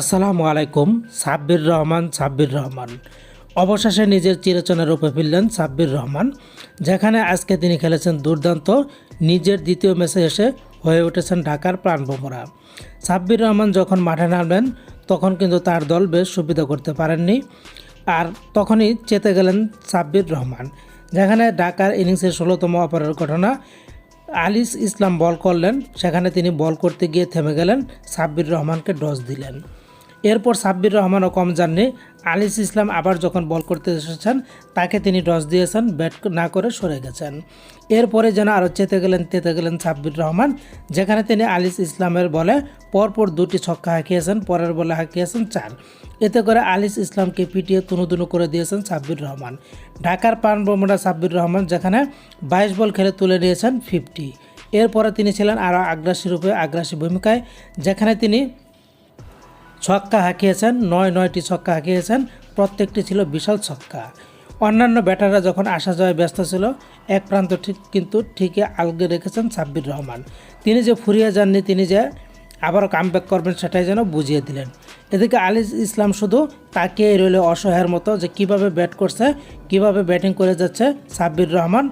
আসসালামু আলাইকুম, সাব্বির রহমান সাব্বির রহমান। অবশেষে নিজের চিরচনে রূপে ফিরলেন সাব্বির রহমান, যেখানে আজকে তিনি খেলেছেন দুর্দান্ত, নিজের দ্বিতীয় ম্যাচে এসে হয়ে উঠেছেন ঢাকার প্রাণভোমরা সাব্বির রহমান যখন মাঠে নামলেন, তখন কিন্তু তার দল বেশ সুবিধা করতে পারেননি, আর তখনই চেতে গেলেন সাব্বির রহমান, যেখানে ঢাকার ইনিংসের ষোলোতম অপরের ঘটনা আলিস ইসলাম বল করলেন, সেখানে তিনি বল করতে গিয়ে থেমে গেলেন, সাব্বির রহমানকে ডস দিলেন। এরপর সাব্বির রহমানও কম যাননি। আলিস ইসলাম আবার যখন বল করতে এসেছেন, তাকে তিনি ডস দিয়েছেন, ব্যাট না করে সরে গেছেন। এরপরে যেন আরও চেতে গেলেন, তেতে গেলেন সাব্বির রহমান, যেখানে তিনি আলিস ইসলামের বলে পরপর দুটি ছক্কা হাঁকিয়েছেন, পরের বলে হাঁকিয়েছেন চার। এতে করে আলিস ইসলামকে পিটিয়ে তুনুতুনু করে দিয়েছেন সাব্বির রহমান। ঢাকার প্রাণবমরা সাব্বির রহমান, যেখানে বাইশ বল খেলে তুলে নিয়েছেন ফিফটি। এরপরে তিনি ছিলেন আরও আগ্রাসী রূপে আগ্রাসী ভূমিকায়, যেখানে তিনি ছক্কা হাঁকিয়েছেন, নয় নয়টি ছক্কা হাঁকিয়েছেন, প্রত্যেকটি ছিল বিশাল ছক্কা। অন্যান্য ব্যাটাররা যখন আসা যাওয়ায় ব্যস্ত ছিল, এক প্রান্ত ঠিক কিন্তু ঠিকই আলগে রেখেছেন সাব্বির রহমান। তিনি যে ফুরিয়ে যাননি, তিনি যে আবারও কামব্যাক করবেন সেটাই যেন বুঝিয়ে দিলেন। এদিকে আলিস ইসলাম শুধু তাকিয়ে রইল অসহায়ের মতো যে কীভাবে ব্যাট করছে, কীভাবে ব্যাটিং করে যাচ্ছে সাব্বির রহমান।